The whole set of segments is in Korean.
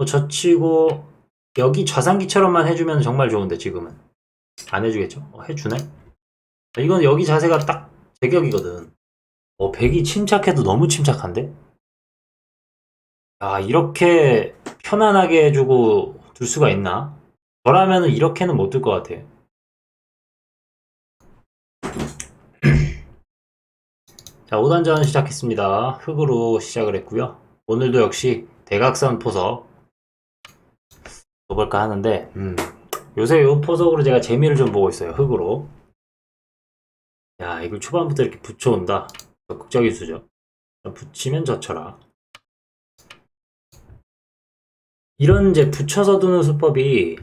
뭐 젖히고 여기 좌상기처럼만 해주면 정말 좋은데 지금은 안 해주겠죠? 어, 해주네? 이건 여기 자세가 딱 제격이거든. 어, 백이 침착해도 너무 침착한데? 아, 이렇게 편안하게 해주고 둘 수가 있나? 저라면 은 이렇게는 못 둘 것 같아. 자, 5단전 시작했습니다. 흙으로 시작을 했고요. 오늘도 역시 대각선 포석 줘볼까 하는데, 음, 요새 요 포석으로 제가 재미를 좀 보고 있어요. 흙으로. 야, 이걸 초반부터 이렇게 붙여온다. 적극적인 수죠. 붙이면 젖혀라. 이런 이제 붙여서 두는 수법이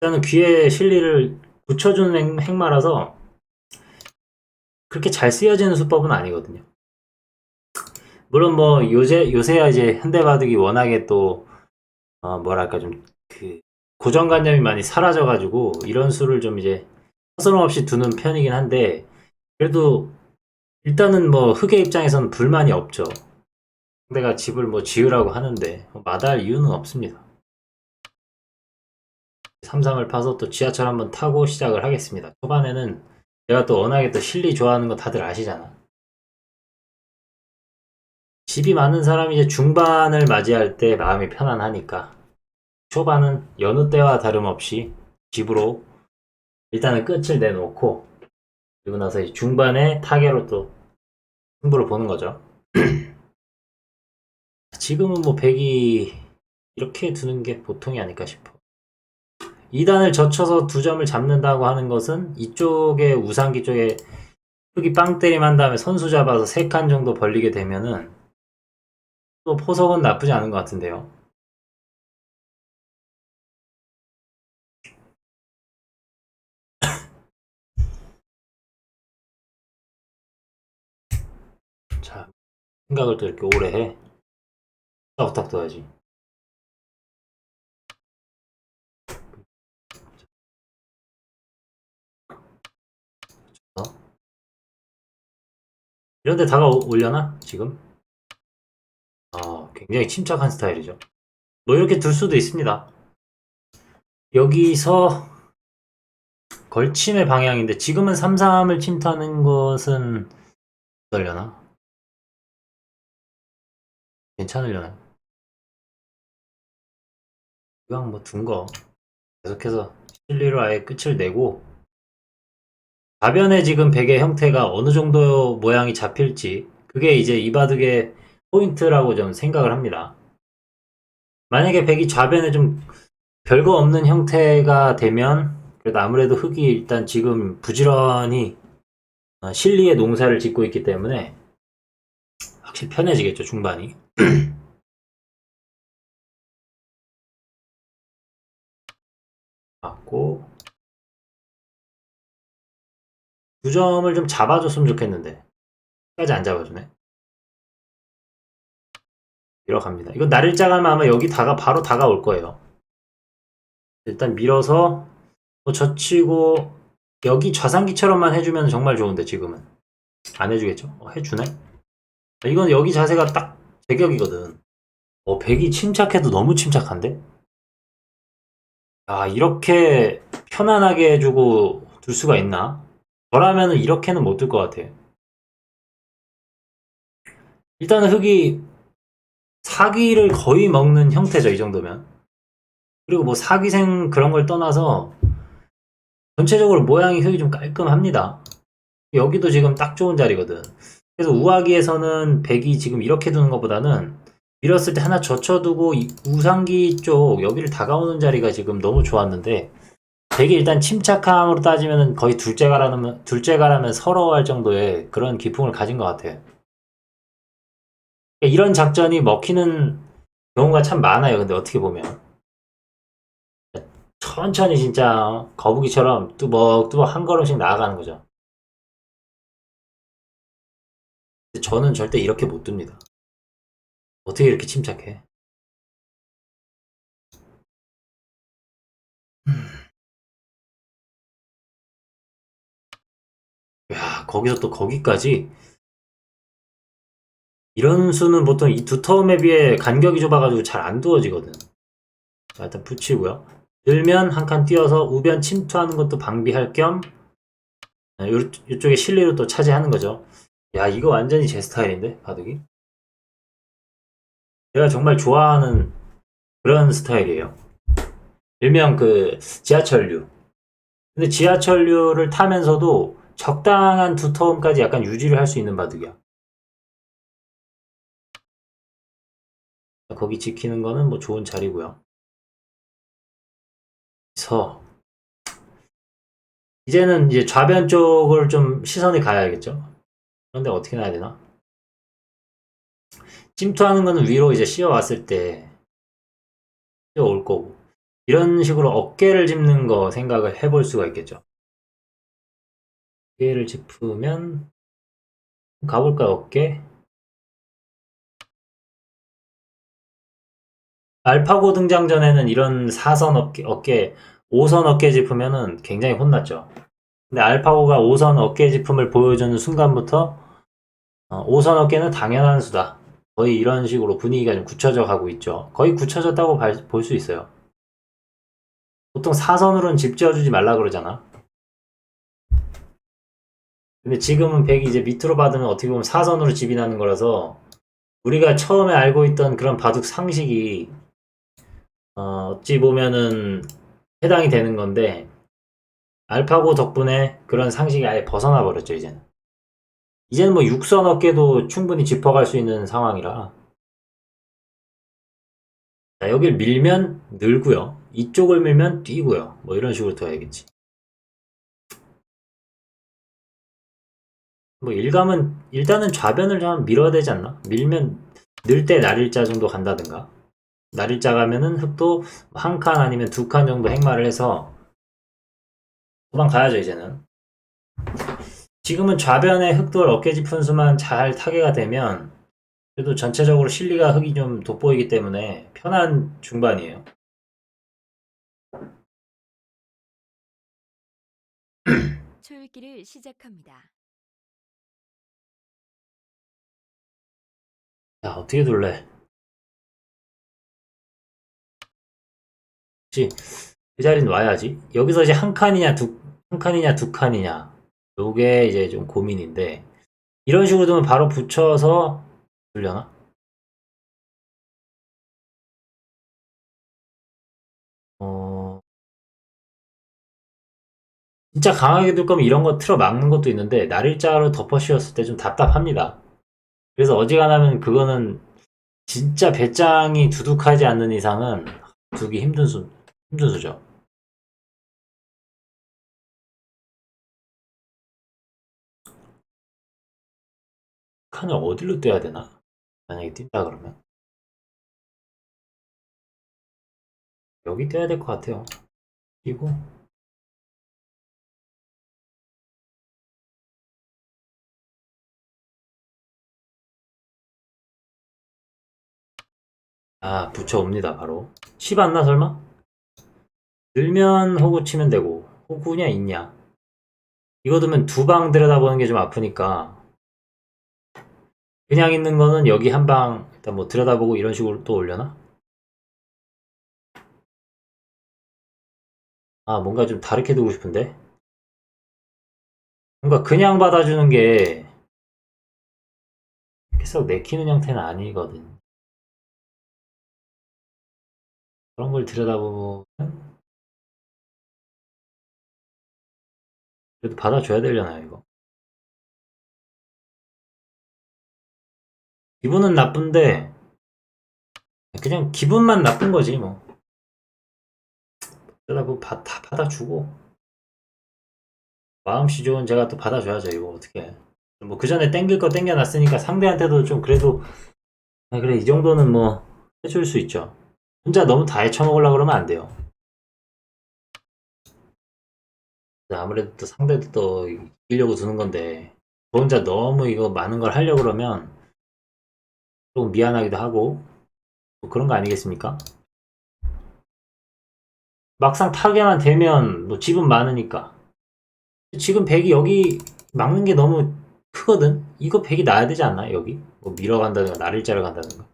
일단은 귀에 실리를 붙여주는 행, 행마라서 그렇게 잘 쓰여지는 수법은 아니거든요. 물론 뭐 요새 요새야 이제 현대바둑이 워낙에 또 어, 뭐랄까 좀그 고정관념이 많이 사라져가지고 이런 수를 좀 이제 서스럼 없이 두는 편이긴 한데 그래도 일단은 뭐 흑의 입장에서는 불만이 없죠. 상대가 집을 뭐 지으라고 하는데 뭐 마다할 이유는 없습니다. 삼삼을 파서 또 지하철 한번 타고 시작을 하겠습니다. 초반에는 제가 또 워낙에 또 실리 좋아하는 거 다들 아시잖아. 집이 많은 사람이 이제 중반을 맞이할 때 마음이 편안하니까 초반은 여느 때와 다름없이 집으로 일단은 끝을 내놓고 그리고 나서 중반에 타계로 또 승부를 보는 거죠. 지금은 뭐 100이 이렇게 두는 게 보통이 아닐까 싶어. 2단을 젖혀서 두 점을 잡는다고 하는 것은 이쪽에 우상기 쪽에 흙이 빵 때림 한 다음에 선수 잡아서 3칸 정도 벌리게 되면은 또 포석은 나쁘지 않은 것 같은데요. 생각을 또 이렇게 오래 해. 딱딱 둬야지. 어? 이런데 다가 올려나? 지금? 아, 굉장히 침착한 스타일이죠. 뭐 이렇게 둘 수도 있습니다. 여기서 걸침의 방향인데 지금은 3-3을 침투하는 것은 어떨려나? 괜찮으려나? 이왕 뭐 둔 거 계속해서 실리로 아예 끝을 내고 가변의 지금 베개 형태가 어느 정도 모양이 잡힐지 그게 이제 이 바둑의 포인트라고 좀 생각을 합니다. 만약에 백이 좌변에 좀 별거 없는 형태가 되면 그래도 아무래도 흙이 일단 지금 부지런히 어, 실리의 농사를 짓고 있기 때문에 확실히 편해지겠죠 중반이. 맞고 두 점을 좀 잡아줬으면 좋겠는데 까지 안 잡아주네. 밀어갑니다. 이거 날일자 가면 아마 여기 다가 바로 다가올 거예요. 일단 밀어서 뭐 젖히고 여기 좌상기처럼만 해주면 정말 좋은데 지금은 안 해주겠죠? 어, 해주네? 이건 여기 자세가 딱 제격이거든. 어, 백이 침착해도 너무 침착한데? 아, 이렇게 편안하게 해주고 둘 수가 있나? 저라면은 이렇게는 못 둘 것 같아. 일단은 흙이 사기를 거의 먹는 형태죠, 이 정도면. 그리고 뭐 사기생 그런 걸 떠나서 전체적으로 모양이 흙이 좀 깔끔합니다. 여기도 지금 딱 좋은 자리거든. 그래서 우하기에서는 백이 지금 이렇게 두는 것보다는 밀었을 때 하나 젖혀두고 이 우상기 쪽 여기를 다가오는 자리가 지금 너무 좋았는데 백이 일단 침착함으로 따지면 거의 둘째가라면 둘째가라면 서러워할 정도의 그런 기풍을 가진 것 같아요. 이런 작전이 먹히는 경우가 참 많아요. 근데 어떻게 보면 천천히 진짜 거북이처럼 뚜벅뚜벅 한 걸음씩 나아가는 거죠. 저는 절대 이렇게 못 둡니다. 어떻게 이렇게 침착해? 야, 거기서 또 거기까지 이런 수는 보통 이 두 텀에 비해 간격이 좁아가지고 잘 안 두어지거든. 자, 일단 붙이고요. 늘면 한칸 띄어서 우변 침투하는 것도 방비할 겸 이쪽에 실리로 또 차지하는 거죠. 야, 이거 완전히 제 스타일인데, 바둑이? 제가 정말 좋아하는 그런 스타일이에요. 일명 그 지하철류. 근데 지하철류를 타면서도 적당한 두터움까지 약간 유지를 할 수 있는 바둑이야. 거기 지키는 거는 뭐 좋은 자리고요. 그래서 이제는 이제 좌변 쪽을 좀 시선이 가야겠죠. 그런데 어떻게 놔야 되나? 침투하는 거는 위로 이제 씌워왔을 때 씌워올 거고 이런 식으로 어깨를 짚는 거 생각을 해볼 수가 있겠죠. 어깨를 짚으면 가볼까요? 어깨? 알파고 등장 전에는 이런 사선 어깨, 어깨 5선 어깨 짚으면은 굉장히 혼났죠. 근데 알파고가 5선 어깨 짚음을 보여주는 순간부터 어, 5선 어깨는 당연한 수다. 거의 이런 식으로 분위기가 좀 굳혀져 가고 있죠. 거의 굳혀졌다고 볼 수 있어요. 보통 4선으로는 집 지어주지 말라 그러잖아. 근데 지금은 100이 이제 밑으로 받으면 어떻게 보면 4선으로 집이 나는 거라서 우리가 처음에 알고 있던 그런 바둑 상식이 어, 어찌 보면은 해당이 되는 건데 알파고 덕분에 그런 상식이 아예 벗어나 버렸죠 이제는 이제는 뭐 육선 어깨도 충분히 짚어갈 수 있는 상황이라. 자 여길 밀면 늘고요. 이쪽을 밀면 뛰고요. 뭐 이런 식으로 둬야겠지. 뭐 일감은 일단은 좌변을 좀 밀어야 되지 않나? 밀면 늘 때 날일자 정도 간다든가. 날일자 가면은 흙도 한 칸 아니면 두 칸 정도 행마를 해서 도망가야죠 이제는 지금은 좌변에 흑돌 어깨 짚은 수만 잘 타개가 되면 그래도 전체적으로 실리가 흙이 좀 돋보이기 때문에 편한 중반이에요. 초읽기를 시작합니다. 자 어떻게 둘래? 그치 그 자리는 와야지. 여기서 이제 한 칸이냐 두, 한 칸이냐 두 칸이냐 요게 이제 좀 고민인데 이런 식으로 두면 바로 붙여서 들려나? 어 진짜 강하게 둘 거면 이런 거 틀어 막는 것도 있는데 날일자로 덮어 씌웠을 때 좀 답답합니다. 그래서 어지간하면 그거는 진짜 배짱이 두둑하지 않는 이상은 두기 힘든 수 힘든 수죠. 칸을 어디로 떼야 되나? 만약에 뛴다 그러면 여기 떼야 될 것 같아요. 그리고 아 붙여옵니다 바로 10 안나 설마? 늘면 호구 치면 되고 호구냐 있냐 이거 두면 두 방 들여다보는 게 좀 아프니까 그냥 있는 거는 여기 한 방 일단 뭐 들여다보고 이런 식으로 또 올려나? 아 뭔가 좀 다르게 두고 싶은데? 뭔가 그냥 받아주는 게 계속 내키는 형태는 아니거든. 그런 걸 들여다보면 그래도 받아줘야 되려나요 이거 기분은 나쁜데 그냥 기분만 나쁜 거지 뭐. 그러다 뭐다 받아주고. 마음씨 좋은 제가 또 받아줘야죠 이거 어떻게. 뭐 그 전에 땡길 거 땡겨놨으니까 상대한테도 좀 그래도 아 그래 이 정도는 뭐 해줄 수 있죠. 혼자 너무 다 헤쳐먹으려고 그러면 안 돼요. 아무래도 또 상대도 또 이기려고 두는 건데 저 혼자 너무 이거 많은 걸 하려고 그러면 조금 미안하기도 하고 뭐 그런 거 아니겠습니까? 막상 타게만 되면 뭐 집은 많으니까. 지금 백이 여기 막는 게 너무 크거든? 이거 백이 나야 되지 않나 여기? 뭐 밀어간다든가 날일자를 간다든가.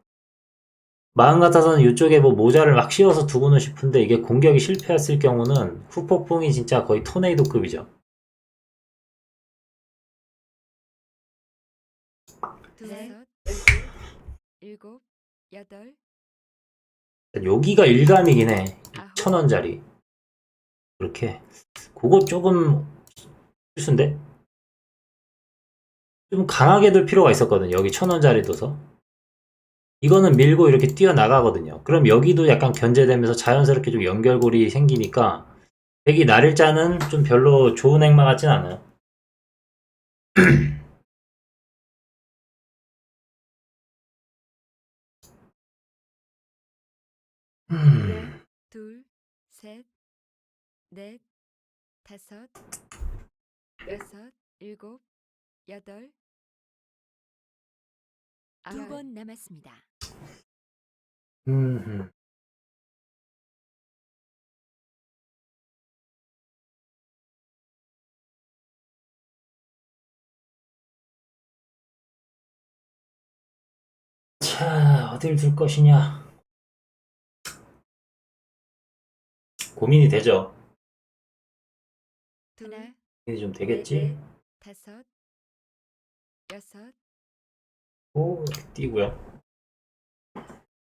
마음 같아서는 이쪽에 뭐 모자를 막 씌워서 두고는 싶은데 이게 공격이 실패했을 경우는 후폭풍이 진짜 거의 토네이도급이죠. 둘, 일곱, 여덟, 여기가 일감이긴 해. 아홉, 천 원짜리. 그렇게. 그거 조금 필수인데? 좀 강하게 둘 필요가 있었거든. 여기 천 원짜리 둬서. 이거는 밀고 이렇게 뛰어나가거든요. 그럼 여기도 약간 견제되면서 자연스럽게 좀 연결고리 생기니까 백이 날일자는 좀 별로 좋은 행마 같진 않아요. 음. 둘, 셋, 넷, 다섯, 여섯, 일곱, 여덟, 두 번 남았습니다. 음. 자, 어딜 둘 것이냐? 고민이 되죠. 하나, 고민이 좀 되겠지? 넷, 다섯, 여섯, 오, 이렇게 띄고요.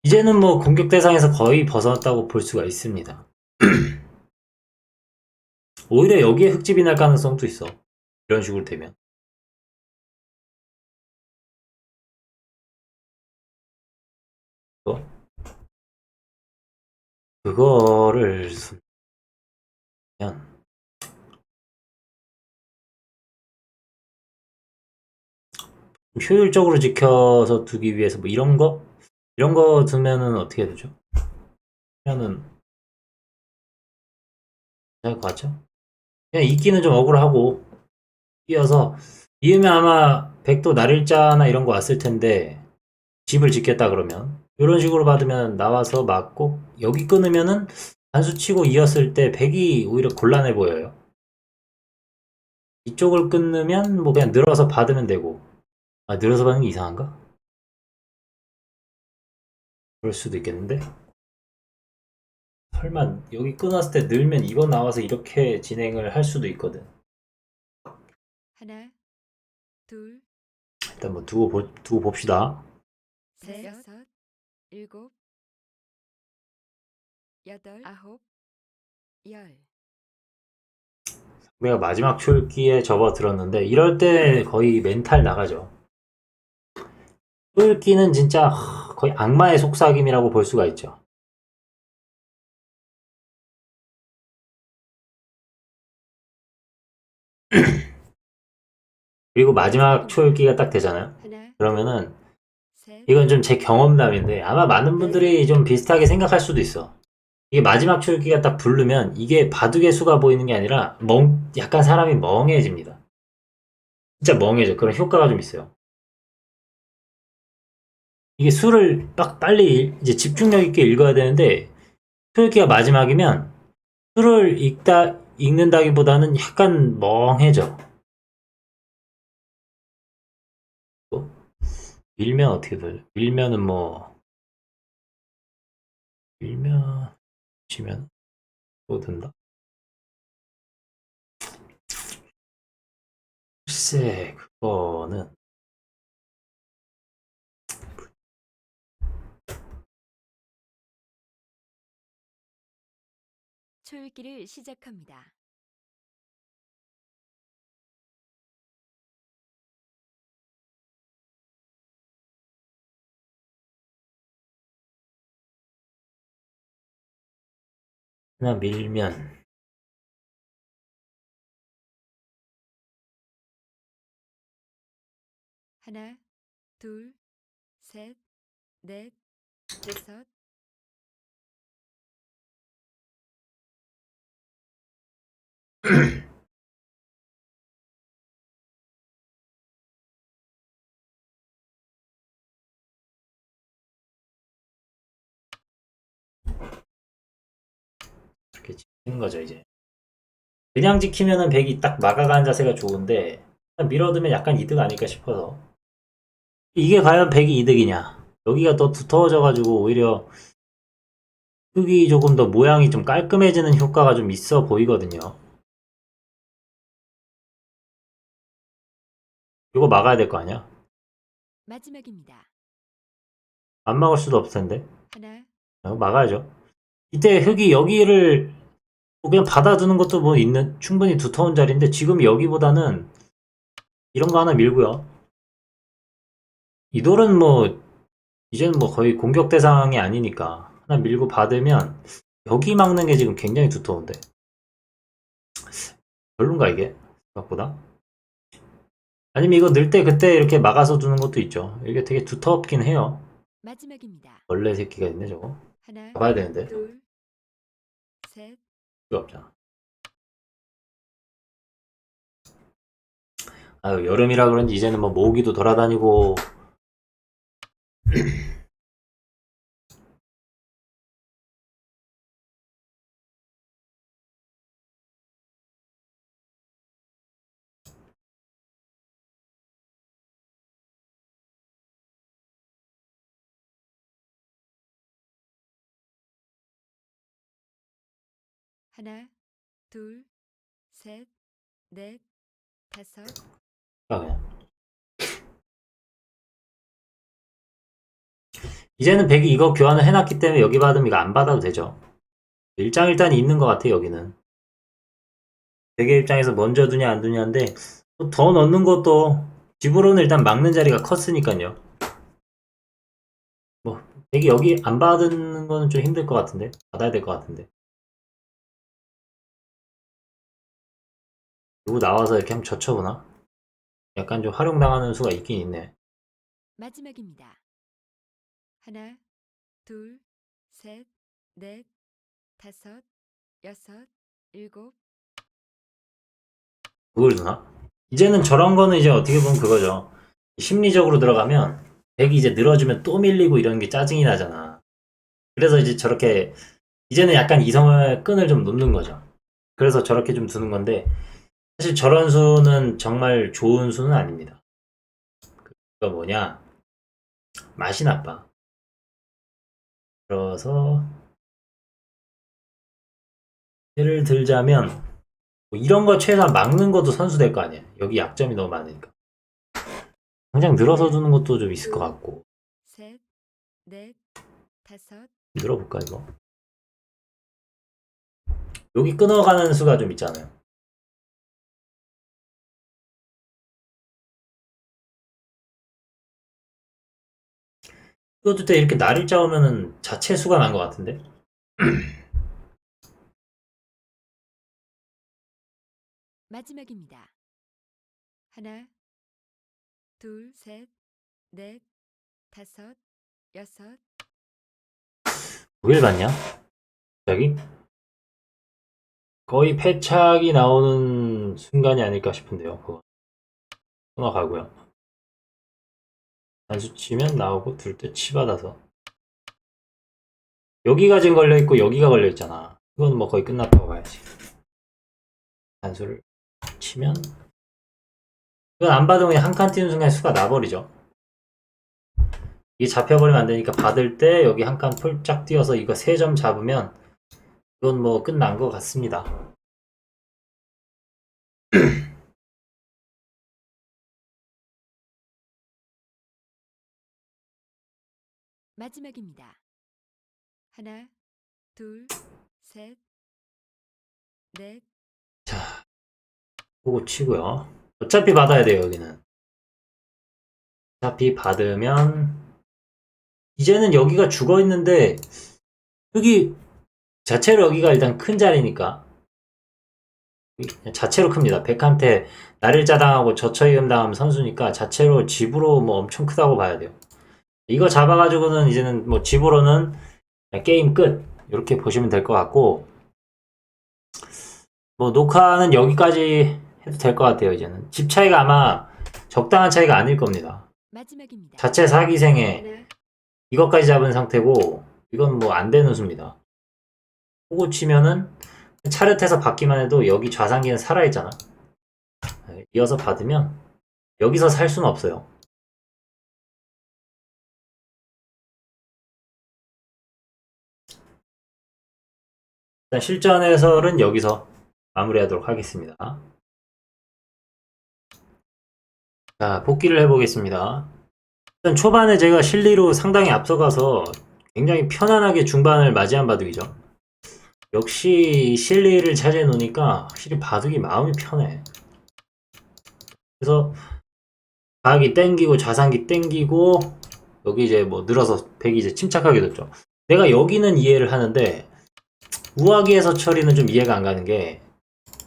이제는 뭐 공격 대상에서 거의 벗어났다고 볼 수가 있습니다. 오히려 여기에 흙집이 날 가능성도 있어. 이런 식으로 되면. 그거를 면 효율적으로 지켜서 두기 위해서 뭐 이런 거 이런 거 두면은 어떻게 되죠? 그러면은 될것 같죠? 그냥 이끼는 좀 억울하고 뛰어서 이으면 아마 백도 날일자나 이런 거 왔을 텐데 집을 짓겠다 그러면 이런 식으로 받으면 나와서 맞고 여기 끊으면은 단수 치고 이었을 때 백이 오히려 곤란해 보여요. 이쪽을 끊으면 뭐 그냥 늘어서 받으면 되고 아 늘어서 받는 게 이상한가? 그럴 수도 있겠는데 설마 여기 끊었을 때 늘면 이거 나와서 이렇게 진행을 할 수도 있거든 하나, 둘, 일단 뭐 두고, 보, 두고 봅시다 셋, 여섯, 일곱, 여덟, 아홉, 열. 내가 마지막 출기에 접어들었는데 이럴 때 거의 멘탈 나가죠 출기는 진짜 하, 거의 악마의 속삭임이라고 볼 수가 있죠 그리고 마지막 출기가 딱 되잖아요 그러면은 셋, 이건 좀 제 경험담인데 아마 많은 분들이 좀 비슷하게 생각할 수도 있어. 이게 마지막 출기가 딱 부르면 이게 바둑의 수가 보이는 게 아니라 멍 약간 사람이 멍해집니다. 진짜 멍해져. 그런 효과가 좀 있어요. 이게 수를 딱 빨리 이제 집중력 있게 읽어야 되는데 출기가 마지막이면 수를 읽다 읽는다기보다는 약간 멍해져. 밀면 어떻게 되죠? 밀면은 뭐 밀면 지면 또 든다. 글쎄 그거는 초읽기를 시작합니다. 하나 밀면 하나, 둘, 셋, 넷, 다섯, 이렇게 지키는 거죠 이제. 그냥 지키면은 백이 딱 막아가는 자세가 좋은데 밀어두면 약간 이득 아닐까 싶어서 이게 과연 백이 이득이냐? 여기가 더 두터워져 가지고 오히려 흙이 조금 더 모양이 좀 깔끔해지는 효과가 좀 있어 보이거든요. 이거 막아야 될 거 아니야? 마지막입니다. 안 막을 수도 없을 텐데. 하나, 이거 막아야죠. 이때 흙이 여기를 뭐 그냥 받아두는 것도 뭐 있는 충분히 두터운 자리인데 지금 여기보다는 이런 거 하나 밀고요. 이 돌은 뭐 이제는 뭐 거의 공격 대상이 아니니까 하나 밀고 받으면 여기 막는 게 지금 굉장히 두터운데 별론가 이게 생각보다 아니면 이거 넣을 때 그때 이렇게 막아서 두는 것도 있죠. 이게 되게 두텁긴 해요. 마지막입니다. 벌레 새끼가 있네 저거. 하나, 잡아야 되는데 둘, 셋, 없잖아. 아유, 여름이라 그런지 이제는 뭐 모기도 돌아다니고. 하나, 둘, 셋, 넷, 다섯, 아. 이제는 백이 이거 교환을 해놨기 때문에 여기 받으면 이거 안 받아도 되죠. 일장일단이 있는 것 같아, 여기는. 백의 입장에서 먼저 두냐, 안 두냐인데, 뭐더 넣는 것도, 집으로는 일단 막는 자리가 컸으니까요. 뭐, 백이 여기 안 받는 거는 좀 힘들 것 같은데? 받아야 될 것 같은데. 누구 나와서 이렇게 한번 젖혀보나? 약간 좀 활용당하는 수가 있긴 있네. 마지막입니다. 하나, 둘, 셋, 넷, 다섯, 여섯, 일곱, 그걸 주나? 이제는 저런 거는 이제 어떻게 보면 그거죠. 심리적으로 들어가면 백이 이제 늘어지면 또 밀리고 이런 게 짜증이 나잖아. 그래서 이제 저렇게 이제는 약간 이성의 끈을 좀 놓는 거죠. 그래서 저렇게 좀 두는 건데 사실 저런 수는 정말 좋은 수는 아닙니다. 그거 뭐냐? 맛이 나빠. 그래서 예를 들자면 뭐 이런 거 최소한 막는 것도 선수 될 거 아니야. 여기 약점이 너무 많으니까. 당장 늘어서 두는 것도 좀 있을 것 같고. 셋, 넷, 다섯, 늘어볼까, 이거? 여기 끊어가는 수가 좀 있잖아요. 이것도 때 이렇게 날일자 오면은 자체 수가 난 것 같은데? 마지막입니다. 하나, 둘, 셋, 넷, 다섯, 여섯, 왜 봤냐? 갑자기? 거의 패착이 나오는 순간이 아닐까 싶은데요, 그거. 끊어가고요. 단수 치면 나오고 둘 때 치받아서. 여기가 지금 걸려있고 여기가 걸려있잖아. 이건 뭐 거의 끝났다고 봐야지. 단수를 치면 이건 안 받으면 한 칸 뛰는 순간 수가 나버리죠. 이게 잡혀버리면 안 되니까 받을 때 여기 한 칸 폴짝 뛰어서 이거 세 점 잡으면 이건 뭐 끝난 것 같습니다. 마지막입니다. 하나, 둘, 셋, 넷, 보고 치고요. 어차피 받아야 돼요, 여기는. 어차피 받으면, 이제는 여기가 죽어 있는데, 여기, 자체로 여기가 일단 큰 자리니까, 자체로 큽니다. 백한테 나를 짜당하고 저처이음 당하면 선수니까 자체로 집으로 뭐 엄청 크다고 봐야 돼요. 이거 잡아가지고는 이제는 뭐 집으로는 게임 끝. 이렇게 보시면 될 것 같고, 뭐 녹화는 여기까지 해도 될 것 같아요 이제는. 집 차이가 아마 적당한 차이가 아닐 겁니다. 마지막입니다. 자체 사기생에 하나, 이것까지 잡은 상태고 이건 뭐 안 되는 수입니다. 호구 치면은 차렷해서 받기만 해도 여기 좌상기는 살아있잖아. 네, 이어서 받으면 여기서 살 수는 없어요 일단 실전 해설은 여기서 마무리하도록 하겠습니다. 자, 복귀를 해보겠습니다. 일단 초반에 제가 실리로 상당히 앞서가서 굉장히 편안하게 중반을 맞이한 바둑이죠. 역시 실리를 차지해 놓으니까 확실히 바둑이 마음이 편해. 그래서 가기 땡기고 좌상기 땡기고 여기 이제 뭐 늘어서 백이 이제 침착하게 됐죠. 내가 여기는 이해를 하는데 우아기에서 처리는 좀 이해가 안 가는 게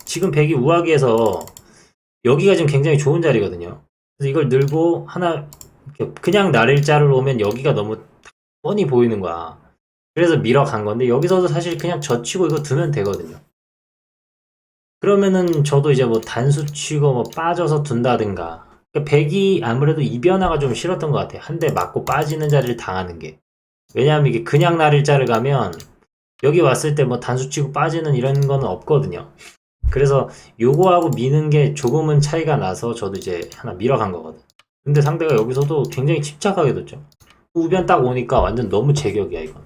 지금 백이 우아기에서 여기가 지금 굉장히 좋은 자리거든요. 그래서 이걸 늘고 하나 그냥 날일자를 오면 여기가 너무 뻔히 보이는 거야. 그래서 밀어 간 건데 여기서도 사실 그냥 젖히고 이거 두면 되거든요. 그러면은 저도 이제 뭐 단수 치고 뭐 빠져서 둔다든가. 그러니까 백이 아무래도 이 변화가 좀 싫었던 것 같아요. 한 대 맞고 빠지는 자리를 당하는 게. 왜냐하면 이게 그냥 날일자를 가면 여기 왔을 때 뭐 단수 치고 빠지는 이런 거는 없거든요. 그래서 요거하고 미는 게 조금은 차이가 나서 저도 이제 하나 밀어간 거거든. 근데 상대가 여기서도 굉장히 침착하게 뒀죠. 우변 딱 오니까 완전 너무 제격이야, 이건.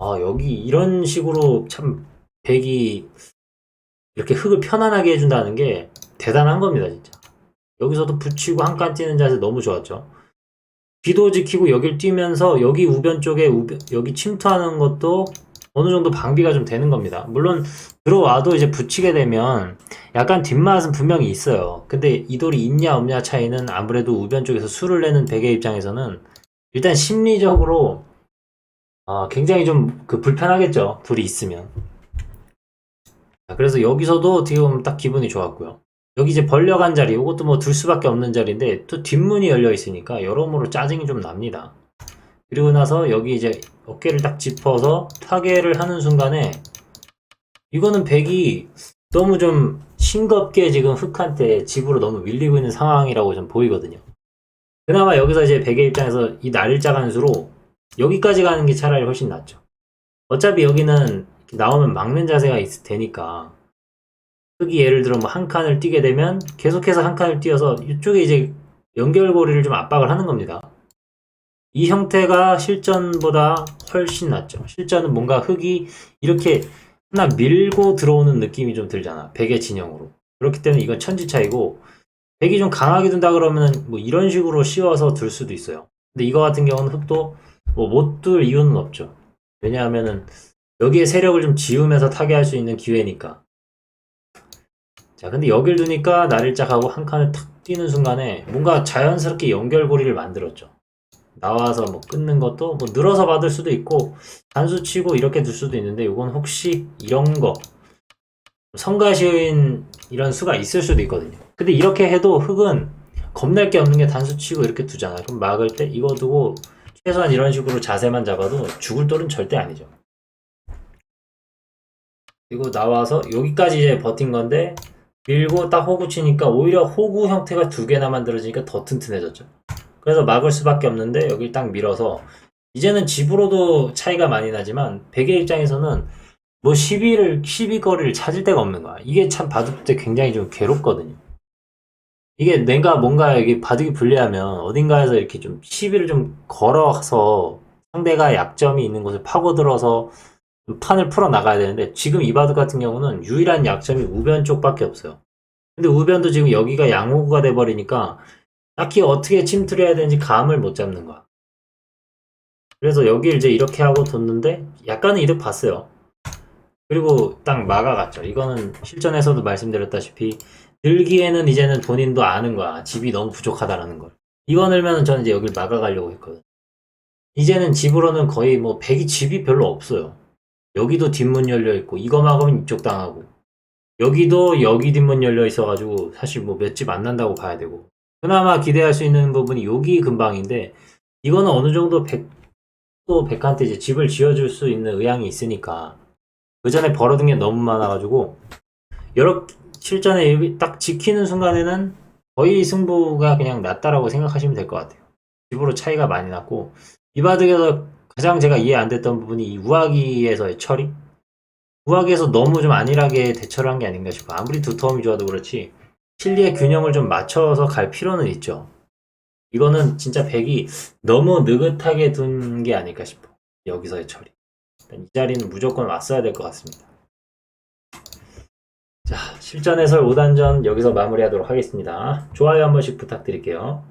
아, 여기 이런 식으로 참 백이 이렇게 흙을 편안하게 해준다는 게 대단한 겁니다, 진짜. 여기서도 붙이고 한 칸 뛰는 자세 너무 좋았죠. 비도 지키고 여길 뛰면서 여기 우변 쪽에 우변- 여기 침투하는 것도 어느 정도 방비가 좀 되는 겁니다. 물론 들어와도 이제 붙이게 되면 약간 뒷맛은 분명히 있어요. 근데 이 돌이 있냐 없냐 차이는 아무래도 우변 쪽에서 수를 내는 백의 입장에서는 일단 심리적으로 아, 굉장히 좀 그 불편하겠죠. 돌이 있으면. 자, 그래서 여기서도 어떻게 보면 딱 기분이 좋았고요. 여기 이제 벌려간 자리, 이것도 뭐 둘 수밖에 없는 자리인데 또 뒷문이 열려 있으니까 여러모로 짜증이 좀 납니다. 그리고 나서 여기 이제 어깨를 딱 짚어서 타개를 하는 순간에 이거는 백이 너무 좀 싱겁게 지금 흑한테 집으로 너무 밀리고 있는 상황이라고 좀 보이거든요. 그나마 여기서 이제 백의 입장에서 이 날일자 간수로 여기까지 가는 게 차라리 훨씬 낫죠. 어차피 여기는 나오면 막는 자세가 있을 테니까 흑이 예를 들어 뭐 한 칸을 뛰게 되면 계속해서 한 칸을 뛰어서 이쪽에 이제 연결고리를 좀 압박을 하는 겁니다. 이 형태가 실전보다 훨씬 낫죠. 실전은 뭔가 흙이 이렇게 하나 밀고 들어오는 느낌이 좀 들잖아. 백의 진영으로. 그렇기 때문에 이건 천지차이고 백이 좀 강하게 둔다 그러면 뭐 이런 식으로 씌워서 둘 수도 있어요. 근데 이거 같은 경우는 흙도 뭐 못 둘 이유는 없죠. 왜냐하면은 여기에 세력을 좀 지우면서 타개할 수 있는 기회니까. 자, 근데 여길 두니까 날일짝하고 한 칸을 탁 뛰는 순간에 뭔가 자연스럽게 연결고리를 만들었죠. 나와서 뭐 끊는 것도 뭐 늘어서 받을 수도 있고 단수 치고 이렇게 둘 수도 있는데 이건 혹시 이런 거 성가시인 이런 수가 있을 수도 있거든요. 근데 이렇게 해도 흙은 겁날 게 없는 게 단수 치고 이렇게 두잖아. 그럼 막을 때 이거 두고 최소한 이런 식으로 자세만 잡아도 죽을 돌은 절대 아니죠. 그리고 나와서 여기까지 이제 버틴 건데 밀고 딱 호구 치니까 오히려 호구 형태가 두 개나 만들어지니까 더 튼튼해졌죠. 그래서 막을 수밖에 없는데 여기 딱 밀어서 이제는 집으로도 차이가 많이 나지만 백의 입장에서는 뭐 12를 12거리를 찾을 데가 없는 거야. 이게 참 바둑 때 굉장히 좀 괴롭거든요. 이게 내가 뭔가 여기 바둑이 불리하면 어딘가에서 이렇게 좀 시비를 좀 걸어서 상대가 약점이 있는 곳을 파고들어서 좀 판을 풀어 나가야 되는데 지금 이 바둑 같은 경우는 유일한 약점이 우변 쪽밖에 없어요. 근데 우변도 지금 여기가 양호구가 돼 버리니까 딱히 어떻게 침투를 해야 되는지 감을 못 잡는 거야. 그래서 여기를 이제 이렇게 하고 뒀는데 약간은 이득 봤어요. 그리고 딱 막아갔죠. 이거는 실전에서도 말씀드렸다시피 늘기에는 이제는 본인도 아는 거야. 집이 너무 부족하다라는 걸. 이거 늘면은 저는 이제 여길 막아가려고 했거든. 이제는 집으로는 거의 뭐 백이 집이 별로 없어요. 여기도 뒷문 열려 있고 이거 막으면 이쪽 당하고 여기도 여기 뒷문 열려 있어가지고 사실 뭐 몇 집 안 난다고 봐야 되고 그나마 기대할 수 있는 부분이 여기 근방인데 이거는 어느 정도 백도 백한테 이제 집을 지어줄 수 있는 의향이 있으니까 그 전에 벌어둔 게 너무 많아가지고 여러 실전에 딱 지키는 순간에는 거의 승부가 그냥 났다라고 생각하시면 될 것 같아요. 집으로 차이가 많이 났고 이 바둑에서 가장 제가 이해 안 됐던 부분이 이 우아기에서의 처리 우아기에서 너무 좀 안일하게 대처를 한 게 아닌가 싶어 아무리 두터움이 좋아도 그렇지 실리의 균형을 좀 맞춰서 갈 필요는 있죠. 이거는 진짜 백이 너무 느긋하게 둔 게 아닐까 싶어. 여기서의 처리. 이 자리는 무조건 왔어야 될 것 같습니다. 자, 실전 해설 5단전 여기서 마무리하도록 하겠습니다. 좋아요 한 번씩 부탁드릴게요.